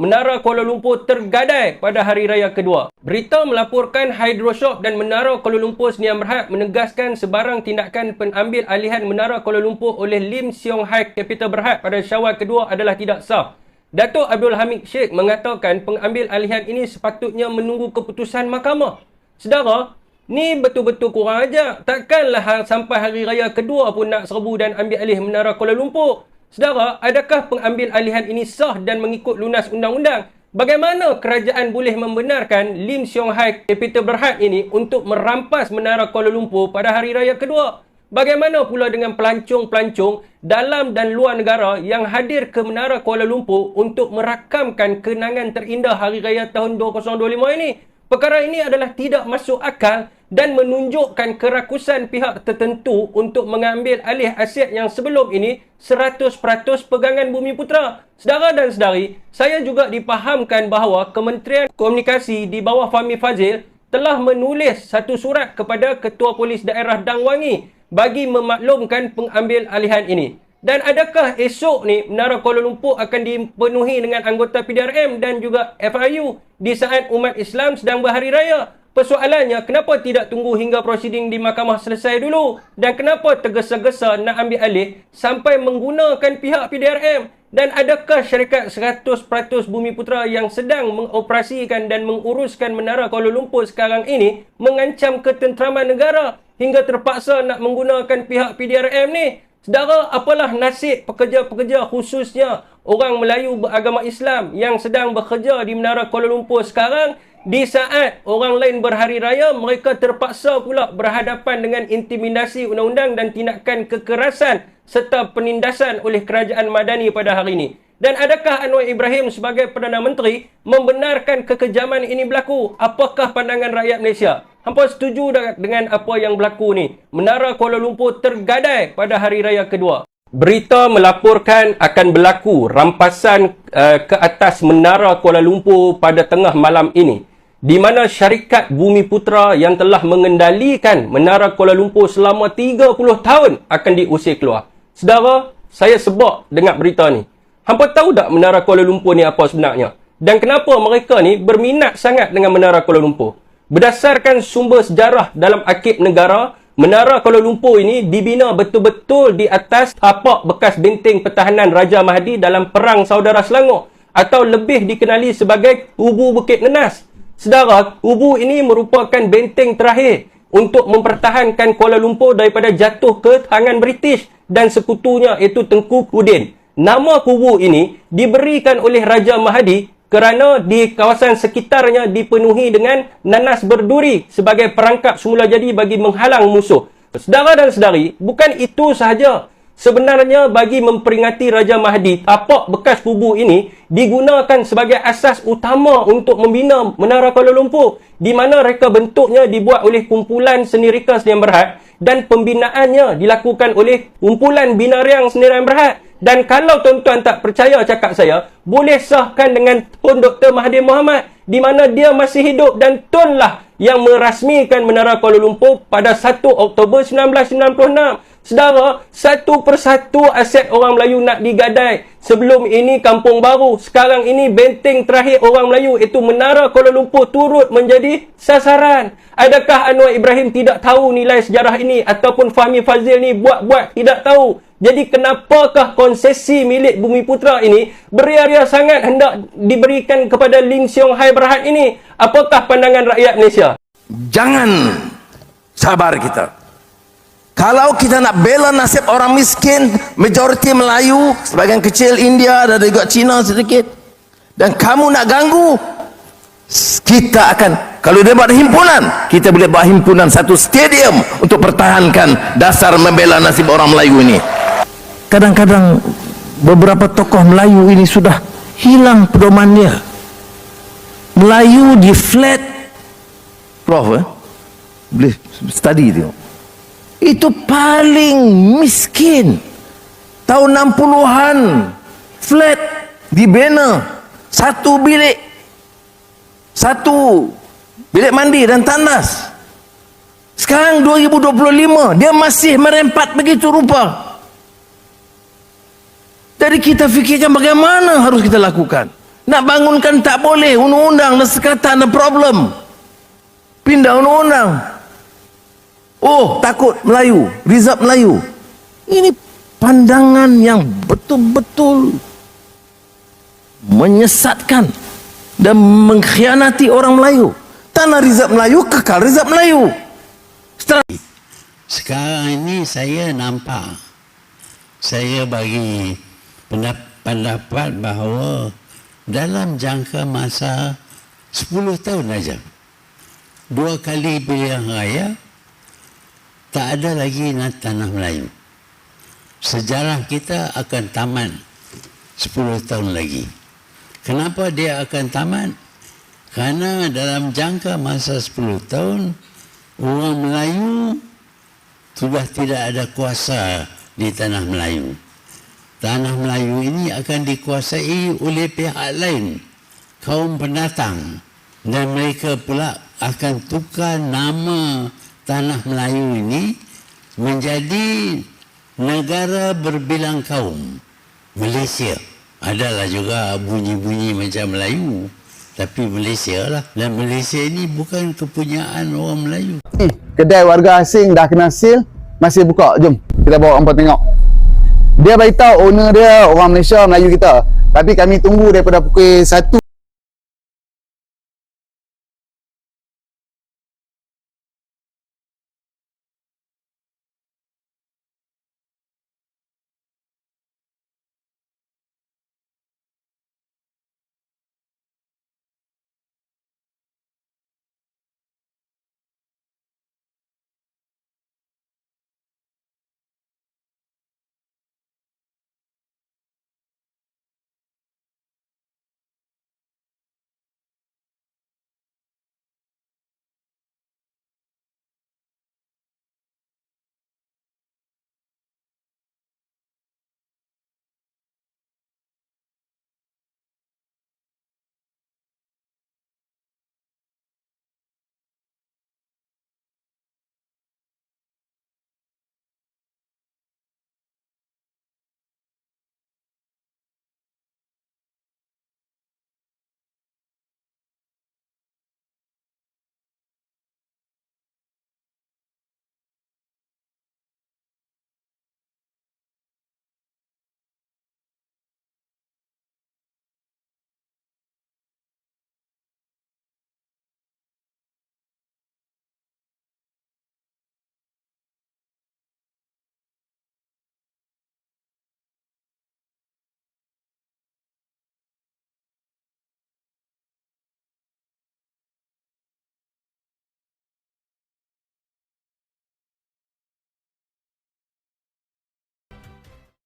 Menara Kuala Lumpur tergadai pada hari raya kedua. Berita melaporkan Hydroshop dan Menara Kuala Lumpur Sdn Bhd menegaskan sebarang tindakan pengambil alihan Menara Kuala Lumpur oleh Lim Siong Hai Capital Berhad pada syawal kedua adalah tidak sah. Datuk Abdul Hamid Sheikh mengatakan pengambil alihan ini sepatutnya menunggu keputusan mahkamah. Sedara, Ni betul-betul kurang ajar. Takkanlah sampai hari raya kedua pun nak serbu dan ambil alih Menara Kuala Lumpur. Sedara, adakah pengambil alihan ini sah dan mengikut lunas undang-undang? Bagaimana kerajaan boleh membenarkan Lim Siong Hai Capital Berhad ini untuk merampas Menara Kuala Lumpur pada hari raya kedua? Bagaimana pula dengan pelancong-pelancong dalam dan luar negara yang hadir ke Menara Kuala Lumpur untuk merakamkan kenangan terindah Hari Raya tahun 2025 ini? Perkara ini adalah tidak masuk akal dan menunjukkan kerakusan pihak tertentu untuk mengambil alih aset yang sebelum ini 100% pegangan Bumi Putra. Sedara dan sedari, saya juga dipahamkan bahawa Kementerian Komunikasi di bawah Fahmi Fazil telah menulis satu surat kepada Ketua Polis Daerah Dangwangi bagi memaklumkan pengambil alihan ini. Dan adakah esok ni Menara Kuala Lumpur akan dipenuhi dengan anggota PDRM dan juga FIU di saat umat Islam sedang berhari raya? Persoalannya, kenapa tidak tunggu hingga prosiding di mahkamah selesai dulu? Dan kenapa tergesa-gesa nak ambil alih sampai menggunakan pihak PDRM? Dan adakah syarikat 100% Bumi Putra yang sedang mengoperasikan dan menguruskan Menara Kuala Lumpur sekarang ini mengancam ketenteraman negara hingga terpaksa nak menggunakan pihak PDRM ni? Sedara, apalah nasib pekerja-pekerja khususnya orang Melayu beragama Islam yang sedang bekerja di Menara Kuala Lumpur sekarang di saat orang lain berhari raya, mereka terpaksa pula berhadapan dengan intimidasi undang-undang dan tindakan kekerasan serta penindasan oleh kerajaan Madani pada hari ini. Dan adakah Anwar Ibrahim sebagai Perdana Menteri membenarkan kekejaman ini berlaku? Apakah pandangan rakyat Malaysia? Hampa setuju dengan apa yang berlaku ni? Menara Kuala Lumpur tergadai pada hari raya kedua. Berita melaporkan akan berlaku rampasan uh, ke atas Menara Kuala Lumpur pada tengah malam ini. Di mana syarikat Bumi Putra yang telah mengendalikan Menara Kuala Lumpur selama 30 tahun akan diusir keluar. Sedara, saya sebab dengar berita ni. Hampa tahu tak Menara Kuala Lumpur ni apa sebenarnya? Dan kenapa mereka ni berminat sangat dengan Menara Kuala Lumpur? Berdasarkan sumber sejarah dalam akib negara, Menara Kuala Lumpur ini dibina betul-betul di atas tapak bekas benteng pertahanan Raja Mahdi dalam Perang Saudara Selangor atau lebih dikenali sebagai Ubu Bukit Nenas. Sedara, Ubu ini merupakan benteng terakhir untuk mempertahankan Kuala Lumpur daripada jatuh ke tangan British dan sekutunya iaitu Tengku Kudin. Nama kubu ini diberikan oleh Raja Mahdi kerana di kawasan sekitarnya dipenuhi dengan nanas berduri sebagai perangkap semula jadi bagi menghalang musuh. Sedara dan sedari, bukan itu sahaja. Sebenarnya bagi memperingati Raja Mahdi, tapak bekas kubu ini digunakan sebagai asas utama untuk membina Menara Kuala Lumpur di mana reka bentuknya dibuat oleh kumpulan seni reka Sdn Berhad dan pembinaannya dilakukan oleh kumpulan binariang Sdn Berhad. Dan kalau tuan-tuan tak percaya cakap saya, boleh sahkan dengan Tun Dr. Mahathir Mohamad di mana dia masih hidup dan Tun lah yang merasmikan Menara Kuala Lumpur pada 1 Oktober 1996. Sedara, satu persatu aset orang Melayu nak digadai. Sebelum ini kampung baru, sekarang ini benteng terakhir orang Melayu iaitu Menara Kuala Lumpur turut menjadi sasaran. Adakah Anwar Ibrahim tidak tahu nilai sejarah ini ataupun Fahmi Fazil ni buat-buat tidak tahu? Jadi kenapakah konsesi milik Bumi Putra ini beria-ria sangat hendak diberikan kepada Lim Siong Hai Berhad ini? Apakah pandangan rakyat Malaysia? Jangan sabar kita. Kalau kita nak bela nasib orang miskin, majoriti Melayu, sebagian kecil India dan juga Cina sedikit. Dan kamu nak ganggu, kita akan kalau dia buat himpunan kita boleh buat himpunan satu stadium untuk pertahankan dasar membela nasib orang Melayu ini kadang-kadang beberapa tokoh Melayu ini sudah hilang pedomannya Melayu di flat Prof eh? boleh study tengok itu paling miskin tahun 60-an flat dibina satu bilik satu bilik mandi dan tandas sekarang 2025 dia masih merempat begitu rupa jadi kita fikirkan bagaimana harus kita lakukan. Nak bangunkan tak boleh. Undang-undang dan sekatan ada problem. Pindah undang-undang. Oh, takut Melayu. Rizab Melayu. Ini pandangan yang betul-betul menyesatkan dan mengkhianati orang Melayu. Tanah Rizab Melayu, kekal Rizab Melayu. Setelah Sekarang ini saya nampak saya bagi pendap- pendapat bahawa dalam jangka masa 10 tahun saja dua kali pilihan raya tak ada lagi tanah Melayu. Sejarah kita akan tamat 10 tahun lagi. Kenapa dia akan tamat? Karena dalam jangka masa 10 tahun orang Melayu sudah tidak ada kuasa di tanah Melayu. Tanah Melayu ini akan dikuasai oleh pihak lain, kaum pendatang. Dan mereka pula akan tukar nama tanah Melayu ini menjadi negara berbilang kaum. Malaysia. Adalah juga bunyi-bunyi macam Melayu. Tapi Malaysia lah. Dan Malaysia ini bukan kepunyaan orang Melayu. Ni, kedai warga asing dah kena seal masih buka. Jom kita bawa hampa tengok. Dia beritahu owner dia orang Malaysia Melayu kita. Tapi kami tunggu daripada pukul 1